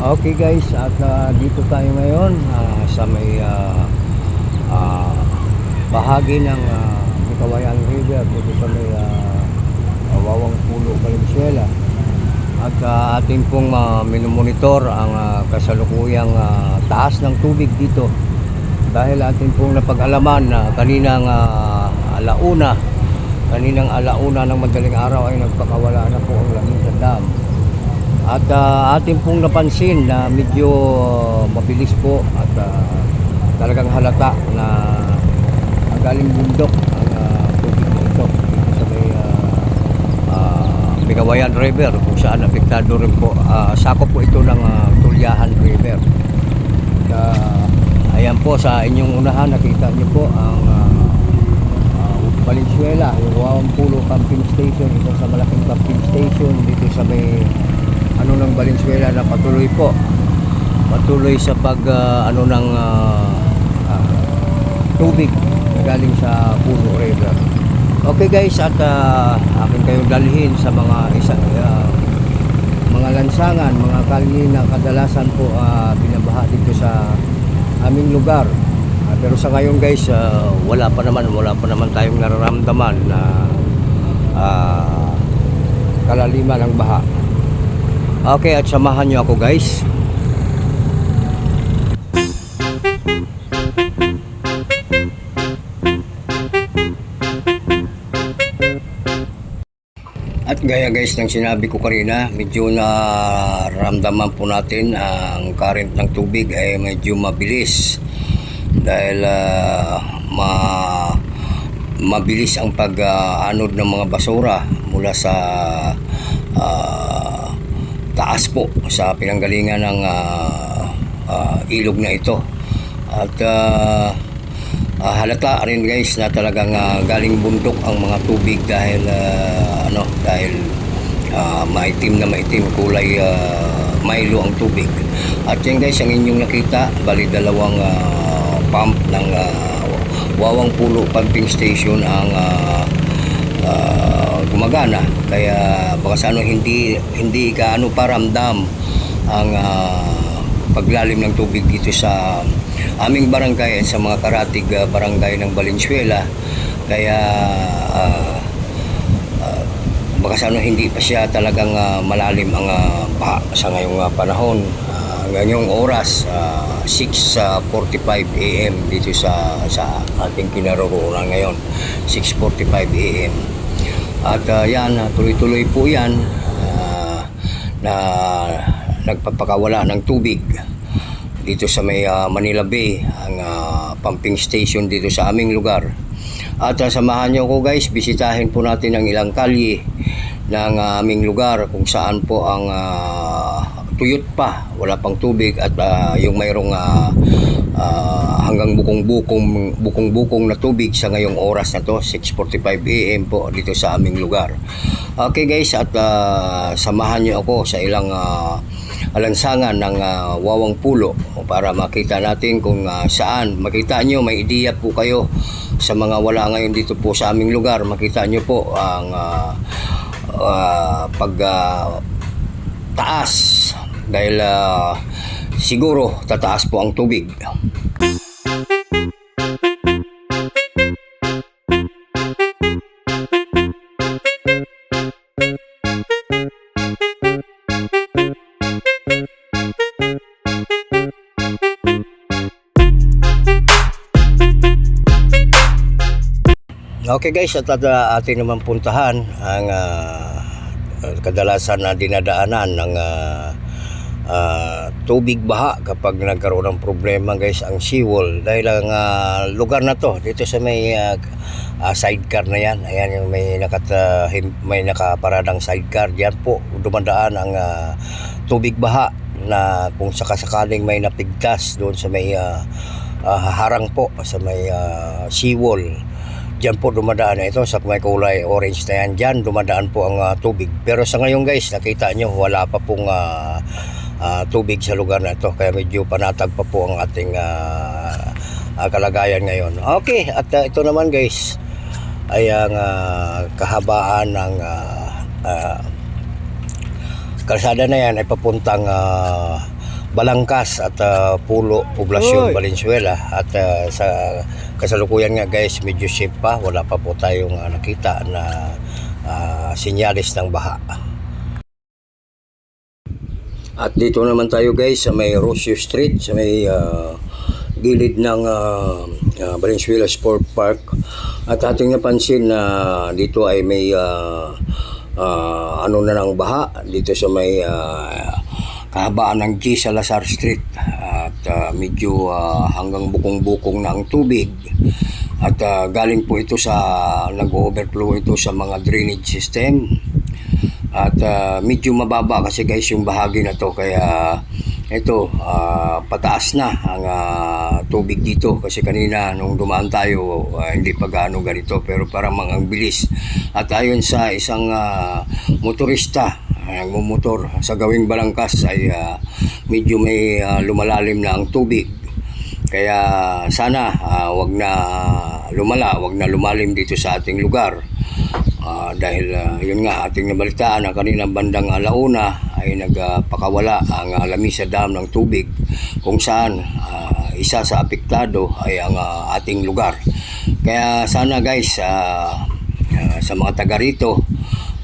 Okay guys, at ah, dito tayo ngayon ah, sa may ah, ah, bahagi ng uh, River dito sa may ah, Wawang Pulo, Valenzuela. At ah, ating pong uh, minumonitor ang ah, kasalukuyang ah, taas ng tubig dito dahil ating pong napag-alaman na kaninang ah, alauna kaninang alauna ng madaling araw ay nagpakawala na po ang langit sa dam at ah, ating pong napansin na medyo mabilis po at ah, talagang halata na ah, galing bundok ang ah, tubig na ito sa may ah, ah, Bigawayan River kung saan apektado rin po. Ah, sakop po ito ng ah, Tulyahan River. At, ah, ayan po sa inyong unahan nakita niyo po ang ah, ah, Valenzuela, yung Wawang Pulo Pumping Station, ito sa malaking pumping station dito sa may ano ng Valenzuela na patuloy po patuloy sa pag ah, ano ng ah, ah, tubig galing sa Pulo River. Okay guys, at uh, akin kayong dalhin sa mga isa, ah, mga lansangan, mga kalye na kadalasan po ah, binabaha dito sa aming lugar. Ah, pero sa ngayon guys, ah, wala pa naman, wala pa naman tayong nararamdaman na ah, kalaliman ng baha. Okay, at samahan nyo ako guys. At gaya guys ng sinabi ko kanina, medyo naramdaman po natin ang current ng tubig ay medyo mabilis dahil ah, ma mabilis ang pag-anod ng mga basura mula sa ah, taas po sa pinanggalingan ng ah, ah, ilog na ito. At ah, Ah, halata rin guys na talagang ah, galing bundok ang mga tubig dahil ah, ano dahil ah, maitim na maitim kulay ah, Milo ang tubig. At yan guys ang inyong nakita bali dalawang ah, pump ng ah, Wawang Pulo Pumping Station ang ah, ah, gumagana. Kaya baka sa ano hindi hindi ka ano paramdam ang ah, paglalim ng tubig dito sa aming barangay sa mga karatig ah, barangay ng Valenzuela. Kaya ah, ah, baka sa ano hindi pa siya talagang ah, malalim ang ah, baha sa ngayong ah, panahon. Ah, ngayong oras ah, 6:45 AM dito sa sa ating kinaroroonan ngayon. 6:45 AM at ah, yan ah, tuloy-tuloy po yan ah, na nagpapakawala ng tubig dito sa may ah, Manila Bay ang ah, pumping station dito sa aming lugar. At ah, samahan niyo ko guys. Bisitahin po natin ang ilang kalye ng ah, aming lugar kung saan po ang ah, tuyot pa wala pang tubig at ah, yung mayroong ah, ah, hanggang bukong-bukong bukong-bukong na tubig sa ngayong oras na to 6:45 AM po dito sa aming lugar okay guys at ah, samahan niyo ako sa ilang ah, alansangan ng ah, Wawang Pulo para makita natin kung ah, saan. Makita nyo, may ideya po kayo sa mga wala ngayon dito po sa aming lugar. Makita nyo po ang ah, ah, pag ah, taas dahil ah, siguro tataas po ang tubig. Okay guys, at uh, atin naman puntahan ang ah, kadalasan na dinadaanan ng ah, ah, tubig baha kapag nagkaroon ng problema guys ang seawall. Dahil ang ah, lugar na to dito sa may ah, ah, sidecar na yan. Ayan yung may nakata, may nakaparadang sidecar. Diyan po dumadaan ang ah, tubig baha na kung sakasakaling may napigtas doon sa may ah, ah, harang po sa may ah, seawall. Diyan po dumadaan. Na ito sa may kulay orange na yan. Diyan dumadaan po ang ah, tubig. Pero sa ngayon guys, nakita nyo wala pa pong ah, ah, tubig sa lugar na ito. Kaya medyo panatag pa po ang ating ah, ah, kalagayan ngayon. Okay, at ah, ito naman guys ay ang ah, kahabaan ng ah, ah, kalsada na yan ay papuntang ah, Balangkas at ah, Pulo, Poblasyon, Oy. Valenzuela. At ah, sa kasalukuyan nga guys, medyo safe pa. Wala pa po tayong ah, nakita na ah, sinyalis ng baha. At dito naman tayo guys sa may Rocio Street, sa may ah, gilid ng ah, ah, Valenzuela Sport Park. At ating napansin na dito ay may ah, ah, ano na ng baha dito sa may ah, kahabaan ng G Salazar Street. At ah, medyo ah, hanggang bukong-bukong na ang tubig. At ah, galing po ito sa nag-overflow ito sa mga drainage system at ah, medyo mababa kasi guys yung bahagi na to. Kaya ito ah, pataas na ang ah, tubig dito. Kasi kanina nung dumaan tayo ah, hindi pa gaano ganito. Pero parang ang bilis. At ayon sa isang ah, motorista nagmumotor sa gawing balangkas ay ah, medyo may ah, lumalalim na ang tubig. Kaya sana ah, wag na lumala, wag na lumalim dito sa ating lugar. Ah, dahil ah, yun nga ating nabalitaan na kaninang bandang alauna ay nagpakawala ang uh, Lamisa Dam ng tubig kung saan ah, isa sa apektado ay ang ah, ating lugar. Kaya sana guys ah, ah, sa mga taga rito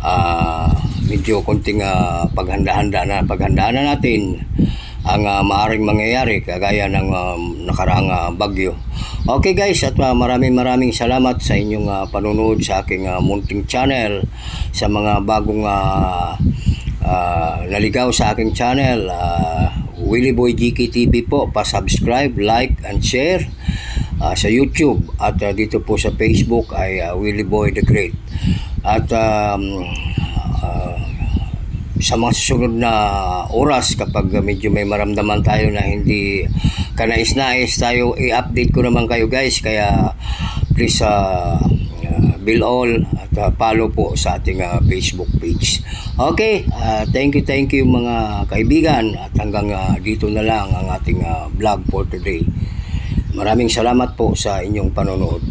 ah, medyo konting ah, paghanda-handa na paghandaan na natin ang ah, maaring mangyayari kagaya ng um, nakaraang ah, bagyo. Okay guys, at ah, maraming maraming salamat sa inyong ah, panunood sa aking ah, munting channel sa mga bagong ah, ah, naligaw sa aking channel. ah, Willie Boy GK TV po, pa-subscribe, like and share ah, sa YouTube at ah, dito po sa Facebook ay ah, Willie Boy the Great. At um, sa mga susunod na oras kapag medyo may maramdaman tayo na hindi kanais-nais tayo i-update ko naman kayo guys kaya please uh, bill all at uh, follow po sa ating uh, Facebook page. Okay, uh, thank you thank you mga kaibigan at hanggang uh, dito na lang ang ating uh, vlog for today. Maraming salamat po sa inyong panonood.